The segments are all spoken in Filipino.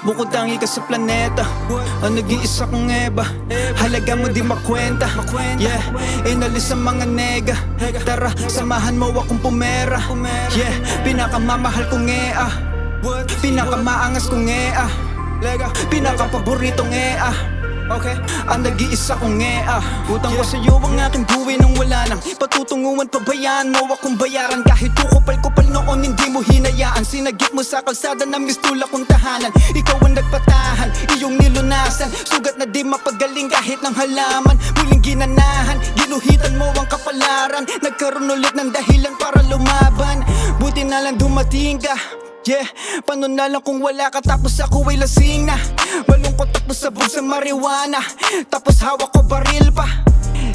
Bukod tangi ka sa planeta Ang nag-iisa kong eba. Halaga mo di makwenta. Yeah, inalis ang mga nega. Tara, samahan mo akong pumera. Yeah, pinakamamahal kong ea Pinakamaangas kong ea Pinakapaboritong ea Okay, ang nag-iisa kong ngea. Utang ko sa'yo ang aking buwi nung wala nang Patutunguhan pabayaan mo akong bayaran. Kahit kukupal-kupal noon hinayaan Sinagip mo sa kalsada na mistula kong tahanan. Ikaw ang nagpatahan, iyong nilunasan. Sugat na di mapagaling kahit ng halaman. Muling ginanahan, ginuhitan mo ang kapalaran. Nagkaroon ulit ng dahilan para lumaban. Buti na lang dumating ka Yeah, paano na lang kung wala ka tapos ako ay lasing na. Malungkot tapos sabog sa marijuana. Tapos hawak ko baril pa.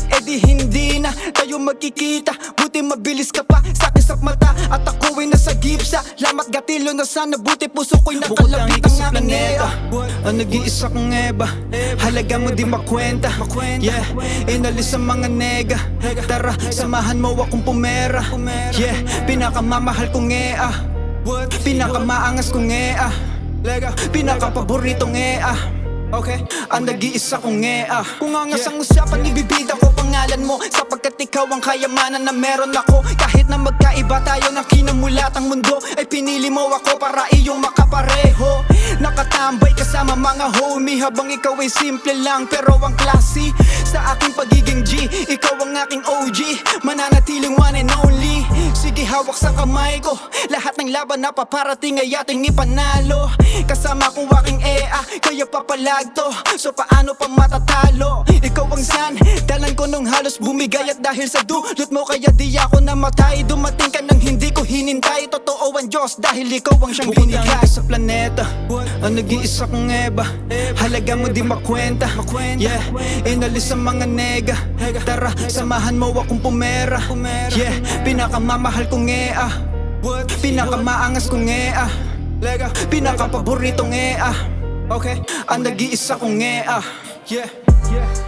Eh di hindi na tayo magkikita Buti mabilis ka pa sa akin sa mata At ako ay nasa gipsa Lamat gatilo na sana buti puso ko'y nakalabit ang aking planeta. Ang nag-iisa kong eba Halaga mo di makwenta. Yeah, inalis ang mga nega. Tara, samahan mo akong pumera. Yeah, pinakamamahal kong ea Pinakamaangas kong ea Pinakapaboritong ea Okay, ang nag-iisa kong ea Kung angas ang usapan, ibibida ko pangalan mo. Sapagkat ikaw ang kayamanan na meron ako. Kahit na magkaiba tayo ng kinamulatang mundo Ay pinili mo ako para iyong makapareho. Nakatambay kasama mga homie Habang ikaw ay simple lang pero ang klase Sa aking pagiging G, ikaw ang aking OG hawak sa kamay ko. Lahat ng laban na paparating ay ating ipanalo. Kasama kong aking EA Kaya papalag to So paano pa matatalo halos bumigay At dahil sa dulot mo Kaya di ako namatay. Dumating ka nang hindi ko hinintay. Totoo ang Diyos Dahil ikaw ang siyang binigay. sa planeta Ang nag-iisa kong eba. Halaga mo di makwenta. Yeah, inalis ang mga nega. Tara, samahan mo akong pumera. Yeah, pinakamamahal kong ea Pinakamaangas kong ea Pinakapaboritong ea Okay, ang nag-iisa kong ea Yeah, yeah